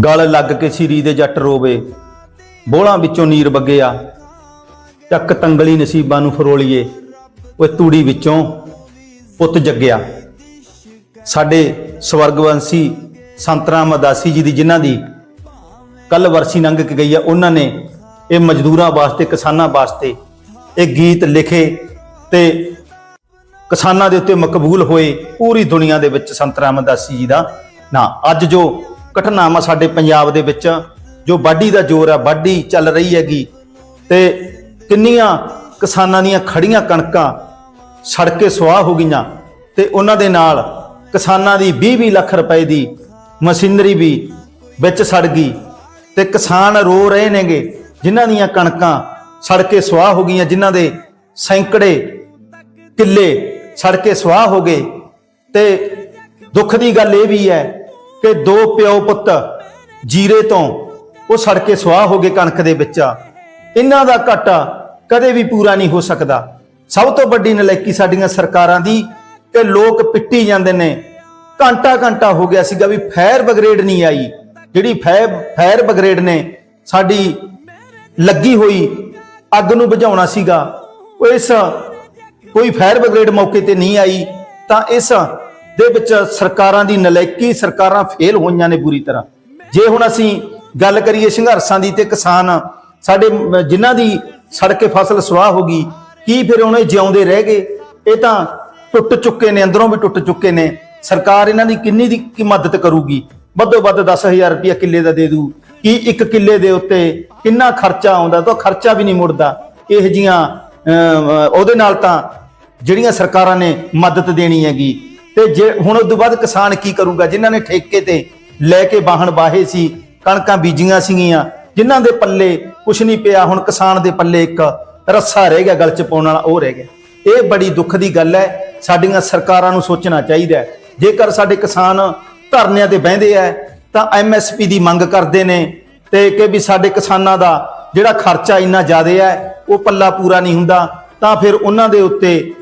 ਗਲ ਲੱਗ ਕੇ ਸਿਰੀ ਦੇ ਜੱਟ ਰੋਵੇ। ਬੋਲਾਂ ਵਿੱਚੋਂ ਨੀਰ ਵੱਗਿਆ। ਚੱਕ ਤੰਗਲੀ ਨਸੀਬਾਂ ਨੂੰ ਫਰੋਲੀਏ। ਓਏ ਤੂੜੀ ਵਿੱਚੋਂ ਪੁੱਤ ਜੱਗਿਆ। ਸਾਡੇ ਸਵਰਗਵੰਸ਼ੀ ਸੰਤ ਰਾਮ ਅਦਾਸੀ ਜੀ ਦੀ ਜਿਨ੍ਹਾਂ ਦੀ ਕੱਲ ਵਰਸੀ ਲੰਘ ਕੇ ਗਈ ਆ, ਉਹਨਾਂ ਨੇ ਇਹ ਮਜ਼ਦੂਰਾਂ ਵਾਸਤੇ, ਕਿਸਾਨਾਂ ਵਾਸਤੇ ਇਹ ਗੀਤ ਲਿਖੇ ਤੇ ਕਿਸਾਨਾਂ ਦੇ ਉੱਤੇ ਮਕਬੂਲ ਹੋਏ ਪੂਰੀ ਦੁਨੀਆ ਦੇ ਵਿੱਚ ਸੰਤ ਰਾਮਦਾਸੀ ਜੀ ਦਾ ਨਾਂ। ਅੱਜ ਜੋ ਘਟਨਾਵਾਂ ਸਾਡੇ ਪੰਜਾਬ ਦੇ ਵਿੱਚ ਜੋ ਵਾਢੀ ਦਾ ਜ਼ੋਰ ਆ, ਵਾਢੀ ਚੱਲ ਰਹੀ ਹੈਗੀ ਤੇ ਕਿੰਨੀਆਂ ਕਿਸਾਨਾਂ ਦੀਆਂ ਖੜੀਆਂ ਕਣਕਾਂ ਸੜ ਕੇ ਸੁਆਹ ਹੋ ਗਈਆਂ ਤੇ ਉਹਨਾਂ ਦੇ ਨਾਲ ਕਿਸਾਨਾਂ ਦੀ 20-20 ਲੱਖ ਰੁਪਏ ਦੀ ਮਸ਼ੀਨਰੀ ਵੀ ਵਿੱਚ ਸੜ ਗਈ ਤੇ ਕਿਸਾਨ ਰੋ ਰਹੇ ਨੇਗੇ, ਜਿਨ੍ਹਾਂ ਦੀਆਂ ਕਣਕਾਂ ਸੜ ਕੇ ਸੁਆਹ ਹੋ ਗਈਆਂ, ਜਿਨ੍ਹਾਂ ਦੇ ਸੈਂਕੜੇ ਕਿੱਲੇ ਸੜ ਕੇ ਸੁਆਹ ਹੋ ਗਏ ਤੇ ਦੁੱਖ ਦੀ ਗੱਲ ਇਹ ਵੀ ਹੈ ਕਿ ਦੋ ਪਿਓ ਪੁੱਤ ਜੀਰੇ ਤੋਂ ਉਹ ਸੜ ਕੇ ਸੁਆਹ ਹੋ ਗਏ ਕਣਕ ਦੇ ਵਿੱਚ। ਇਹਨਾਂ ਦਾ ਘਾਟਾ ਕਦੇ ਵੀ ਪੂਰਾ ਨਹੀਂ ਹੋ ਸਕਦਾ। ਸਭ ਤੋਂ ਵੱਡੀ ਨਲਾਇਕੀ ਸਾਡੀਆਂ ਸਰਕਾਰਾਂ ਦੀ ਕਿ ਲੋਕ ਪਿੱਟੀ ਜਾਂਦੇ ਨੇ। ਘੰਟਾ ਘੰਟਾ ਹੋ ਗਿਆ ਸੀਗਾ ਵੀ ਫਾਇਰ ਬਗਰੇਡ ਨਹੀਂ ਆਈ। ਜਿਹੜੀ ਫਾਇਰ ਫਾਇਰ ਬ੍ਰਿਗੇਡ ਨੇ ਸਾਡੀ ਲੱਗੀ ਹੋਈ ਅੱਗ ਨੂੰ ਬੁਝਾਉਣਾ ਸੀਗਾ, ਉਹ ਇਸ ਕੋਈ ਫਾਇਰ ਬਗਰੇਡ ਮੌਕੇ ਤੇ ਨਹੀਂ ਆਈ, ਤਾਂ ਇਸ ਦੇ ਵਿੱਚ ਸਰਕਾਰਾਂ ਦੀ ਨਲਾਇਕੀ ਸਰਕਾਰਾਂ ਫੇਲ ਹੋਈਆਂ ਨੇ ਪੂਰੀ ਤਰ੍ਹਾਂ। ਜੇ ਹੁਣ ਅਸੀਂ ਗੱਲ ਕਰੀਏ ਸੰਘਰਸ਼ਾਂ ਦੀ ਤੇ ਕਿਸਾਨ, ਸਾਡੇ ਮ- ਜਿਨ੍ਹਾਂ ਦੀ ਸੜ ਕੇ ਫਸਲ ਸੁਆਹ ਹੋ ਗਈ, ਕੀ ਫਿਰ ਉਹਨੇ ਜਿਉਂਦੇ ਰਹਿ ਗਏ? ਇਹ ਤਾਂ ਟੁੱਟ ਚੁੱਕੇ ਨੇ, ਅੰਦਰੋਂ ਵੀ ਟੁੱਟ ਚੁੱਕੇ ਨੇ। ਸਰਕਾਰ ਇਹਨਾਂ ਦੀ ਕਿੰਨੀ ਦੀ ਕੀ ਮਦਦ ਕਰੂਗੀ? ਵੱਧੋ ਵੱਧ 10000 ਰੁਪਇਆ ਕਿੱਲੇ ਦਾ ਦੇ ਦੂ। ਕੀ ਇੱਕ ਕਿੱਲੇ ਦੇ ਉੱਤੇ ਕਿੰਨਾ ਖਰਚਾ ਆਉਂਦਾ? ਤਾਂ ਖਰਚਾ ਵੀ ਨਹੀਂ ਮੁੜਦਾ। ਇਹ ਜੀਆਂ ਉਹਦੇ ਨਾਲ ਤਾਂ ਜਿਹੜੀਆਂ ਸਰਕਾਰਾਂ ਨੇ ਮਦਦ ਦੇਣੀ ਹੈਗੀ ਤੇ ਜੇ ਹੁਣ ਉਸ ਤੋਂ ਬਾਅਦ ਕਿਸਾਨ ਕੀ ਕਰੂਗਾ? ਜਿਨ੍ਹਾਂ ਨੇ ਠੇਕੇ ਤੇ ਲੈ ਕੇ ਵਾਹਣ ਵਾਹੇ ਸੀ, ਕਣਕਾਂ ਬੀਜੀਆਂ ਸੀਗੀਆਂ, ਜਿਨ੍ਹਾਂ ਦੇ ਪੱਲੇ ਕੁਛ ਨਹੀਂ ਪਿਆ, ਹੁਣ ਕਿਸਾਨ ਦੇ ਪੱਲੇ ਇੱਕ ਰੱਸਾ ਰਹਿ ਗਿਆ, ਗਲ ਚ ਪਾਉਣ ਵਾਲਾ, ਉਹ ਰਹਿ ਗਿਆ। ਇਹ ਬੜੀ ਦੁੱਖ ਦੀ ਗੱਲ ਹੈ, ਸਾਡੀਆਂ ਸਰਕਾਰਾਂ ਨੂੰ ਸੋਚਣਾ ਚਾਹੀਦਾ ਹੈ। ਜੇਕਰ ਸਾਡੇ ਕਿਸਾਨ ਧਰਨਿਆਂ ਤੇ ਬਹਿੰਦੇ ਆ, ਤਾਂ ਐਮਐਸਪੀ ਦੀ ਮੰਗ ਕਰਦੇ ਨੇ ਤੇ ਕਿ ਵੀ ਸਾਡੇ ਕਿਸਾਨਾਂ ਦਾ ਜਿਹੜਾ ਖਰਚਾ ਇੰਨਾ ਜ਼ਿਆਦਾ ਹੈ, ਉਹ ਪੱਲਾ ਪੂਰਾ ਨਹੀਂ ਹੁੰਦਾ, ਤਾਂ ਫਿਰ ਉਹਨਾਂ ਦੇ ਉੱਤੇ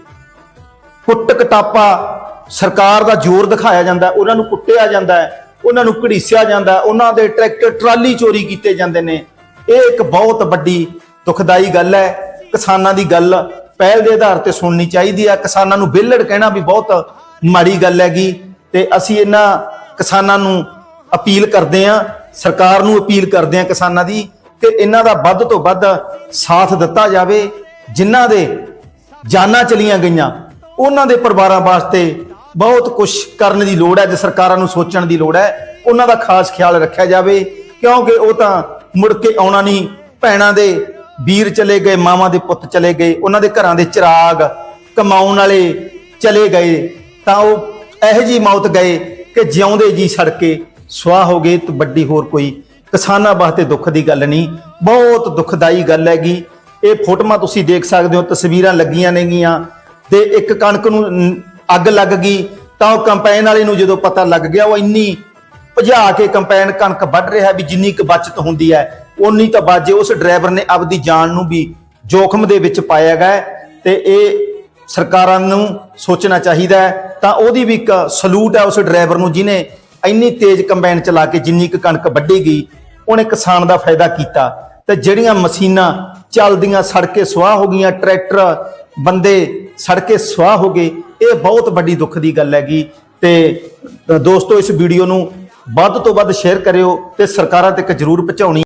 ਕੁੱਟ ਕਟਾਪਾ ਸਰਕਾਰ ਦਾ ਜ਼ੋਰ ਦਿਖਾਇਆ ਜਾਂਦਾ ਉਹਨਾਂ ਨੂੰ ਕੁੱਟਿਆ ਜਾਂਦਾ ਉਹਨਾਂ ਨੂੰ ਘੜੀਸਿਆ ਜਾਂਦਾ ਉਹਨਾਂ ਦੇ ਟਰੈਕਟਰ, ਟਰਾਲੀ ਚੋਰੀ ਕੀਤੇ ਜਾਂਦੇ ਨੇ। ਇਹ ਇੱਕ ਬਹੁਤ ਵੱਡੀ ਦੁਖਦਾਈ ਗੱਲ ਹੈ। ਕਿਸਾਨਾਂ ਦੀ ਗੱਲ ਪਹਿਲ ਦੇ ਆਧਾਰ ਤੇ ਸੁਣਨੀ ਚਾਹੀਦੀ ਹੈ। ਕਿਸਾਨਾਂ ਨੂੰ ਵਿਹਲੜ ਕਹਿਣਾ ਵੀ ਬਹੁਤ ਮਾੜੀ ਗੱਲ ਹੈਗੀ ਤੇ ਅਸੀਂ ਇਹਨਾਂ ਕਿਸਾਨਾਂ ਨੂੰ ਅਪੀਲ ਕਰਦੇ ਹਾਂ, ਸਰਕਾਰ ਨੂੰ ਅਪੀਲ ਕਰਦੇ ਹਾਂ ਕਿਸਾਨਾਂ ਦੀ ਕਿ ਇਹਨਾਂ ਦਾ ਵੱਧ ਤੋਂ ਵੱਧ ਸਾਥ ਦਿੱਤਾ ਜਾਵੇ। ਜਿਨ੍ਹਾਂ ਦੇ ਜਾਨਾਂ ਚਲੀਆਂ ਗਈਆਂ, ਉਹਨਾਂ ਦੇ ਪਰਿਵਾਰਾਂ ਵਾਸਤੇ ਬਹੁਤ ਕੁਝ ਕਰਨ ਦੀ ਲੋੜ ਹੈ, ਜੇ ਸਰਕਾਰਾਂ ਨੂੰ ਸੋਚਣ ਦੀ ਲੋੜ ਹੈ, ਉਹਨਾਂ ਦਾ ਖਾਸ ਖਿਆਲ ਰੱਖਿਆ ਜਾਵੇ, ਕਿਉਂਕਿ ਉਹ ਤਾਂ ਮੁੜ ਕੇ ਆਉਣਾ ਨਹੀਂ। ਭੈਣਾਂ ਦੇ ਵੀਰ ਚਲੇ ਗਏ, ਮਾਵਾਂ ਦੇ ਪੁੱਤ ਚਲੇ ਗਏ, ਉਹਨਾਂ ਦੇ ਘਰਾਂ ਦੇ ਚਿਰਾਗ ਕਮਾਉਣ ਵਾਲੇ ਚਲੇ ਗਏ, ਤਾਂ ਉਹ ਇਹੋ ਜੀ ਮੌਤ ਗਏ ਕਿ ਜਿਉਂਦੇ ਜੀ ਸੜ ਕੇ, ਸੁਆਹ ਹੋ ਗਏ, ਤੇ ਵੱਡੀ ਹੋਰ ਕੋਈ ਕਿਸਾਨਾਂ ਵਾਸਤੇ ਦੁੱਖ ਦੀ ਗੱਲ ਨਹੀਂ। ਬਹੁਤ ਦੁਖਦਾਈ ਗੱਲ ਹੈਗੀ। ਇਹ ਫੋਟੋਆਂ ਤੁਸੀਂ ਦੇਖ ਸਕਦੇ ਹੋ, ਤਸਵੀਰਾਂ ਲੱਗੀਆਂ ਨੇਗੀਆਂ, ਤੇ ਇੱਕ ਕਣਕ ਨੂੰ ਅੱਗ ਲੱਗ ਗਈ, ਤਾਂ ਉਹ ਕੰਪੈਨ ਵਾਲੇ ਨੂੰ ਜਦੋਂ ਪਤਾ ਲੱਗ ਗਿਆ, ਉਹ ਇੰਨੀ ਭਜਾ ਕੇ ਕੰਪੈਨ ਕਣਕ ਵੱਢ ਰਿਹਾ ਵੀ ਜਿੰਨੀ ਕੁ ਬਚਤ ਹੁੰਦੀ ਹੈ ਉਨੀ ਤਾਂ ਬਾਜੇ ਉਸ ਡਰਾਈਵਰ ਨੇ ਆਪਦੀ ਜਾਨ ਨੂੰ ਵੀ ਜੋਖਮ ਦੇ ਵਿੱਚ ਪਾਇਆ ਗਿਆ ਤੇ ਇਹ ਸਰਕਾਰਾਂ ਨੂੰ ਸੋਚਣਾ ਚਾਹੀਦਾ ਹੈ। ਤਾਂ ਉਹਦੀ ਵੀ ਇੱਕ ਸਲੂਟ ਹੈ ਉਸ ਡਰਾਈਵਰ ਨੂੰ ਜਿਨੇ ਇੰਨੀ ਤੇਜ਼ ਕੰਬਾਈਨ ਚਲਾ ਕੇ ਜਿੰਨੀ ਕੁ ਕਣਕ ਵੱਢੀ ਗਈ, ਉਹਨੇ ਕਿਸਾਨ ਦਾ ਫਾਇਦਾ ਕੀਤਾ। ਤੇ ਜਿਹੜੀਆਂ ਮਸ਼ੀਨਾਂ ਚੱਲਦੀਆਂ ਸੜਕੇ ਸੁਆਹ ਹੋ ਗਈਆਂ, ਟਰੈਕਟਰ ਬੰਦੇ ਸੜਕੇ ਸੁਆਹ ਹੋ ਗਏ ਇਹ ਬਹੁਤ ਵੱਡੀ ਦੁੱਖ ਦੀ ਗੱਲ ਹੈਗੀ ਤੇ ਦੋਸਤੋ ਇਸ ਵੀਡੀਓ ਨੂੰ ਵੱਧ ਤੋਂ ਵੱਧ ਸ਼ੇਅਰ ਕਰਿਓ ਤੇ ਸਰਕਾਰਾਂ ਤੱਕ ਜਰੂਰ ਪਹੁੰਚਾਉਣੀ